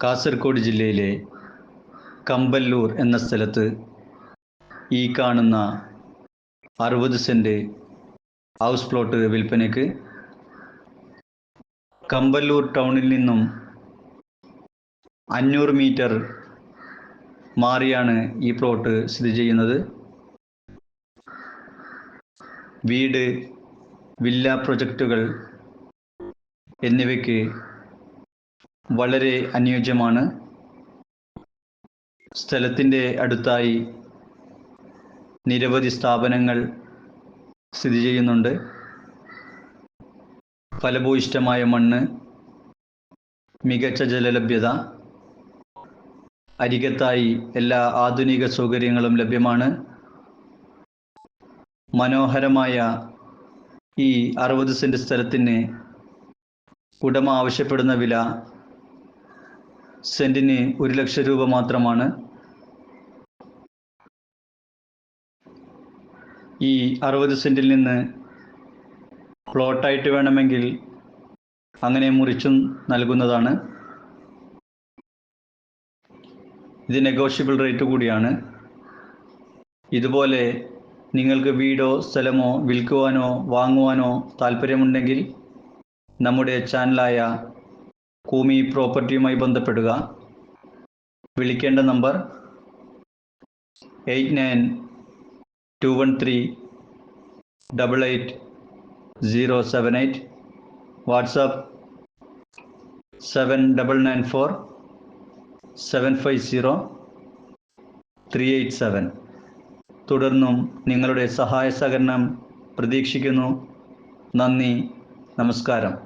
കാസർഗോഡ് ജില്ലയിലെ കമ്പല്ലൂർ എന്ന സ്ഥലത്ത് ഈ കാണുന്ന അറുപത് സെന്റ് ഹൗസ് പ്ലോട്ട് വിൽപ്പനയ്ക്ക് കമ്പല്ലൂർ ടൗണിൽ നിന്നും അഞ്ഞൂറ് മീറ്റർ മാറിയാണ് ഈ പ്ലോട്ട് സ്ഥിതി ചെയ്യുന്നത്. വീട് വില്ല പ്രൊജക്റ്റുകൾ എന്നിവയ്ക്ക് വളരെ അനുയോജ്യമാണ്. സ്ഥലത്തിന്റെ അടുത്തായി നിരവധി സ്ഥാപനങ്ങൾ സ്ഥിതി ചെയ്യുന്നുണ്ട്. ഫലഭൂയിഷ്ടമായ മണ്ണ് മികച്ച ജലലഭ്യത അരികത്തായി എല്ലാ ആധുനിക സൗകര്യങ്ങളും ലഭ്യമാണ്. മനോഹരമായ ഈ അറുപത് സെന്റ് സ്ഥലത്തിന് ഉടമ ആവശ്യപ്പെടുന്ന വില സെന്റിന് ഒരു ലക്ഷം രൂപ മാത്രമാണ്. ഈ അറുപത് സെന്റിൽ നിന്ന് പ്ലോട്ടായിട്ട് വേണമെങ്കിൽ അങ്ങനെ മുറിച്ചും നൽകുന്നതാണ്. ഇത് നെഗോഷ്യബിൾ റേറ്റ് കൂടിയാണ്. ഇതുപോലെ നിങ്ങൾക്ക് വീടോ സ്ഥലമോ വിൽക്കുവാനോ വാങ്ങുവാനോ താല്പര്യമുണ്ടെങ്കിൽ നമ്മുടെ ചാനലായ കൂമി പ്രോപ്പർട്ടിയുമായി ബന്ധപ്പെടുക. വിളിക്കേണ്ട number eight nine two one three double eight zero seven eight. WhatsApp seven double nine four seven five zero three eight seven. തുടർന്നും നിങ്ങളുടെ സഹായ സഹകരണം പ്രതീക്ഷിക്കുന്നു. നന്ദി. നമസ്കാരം.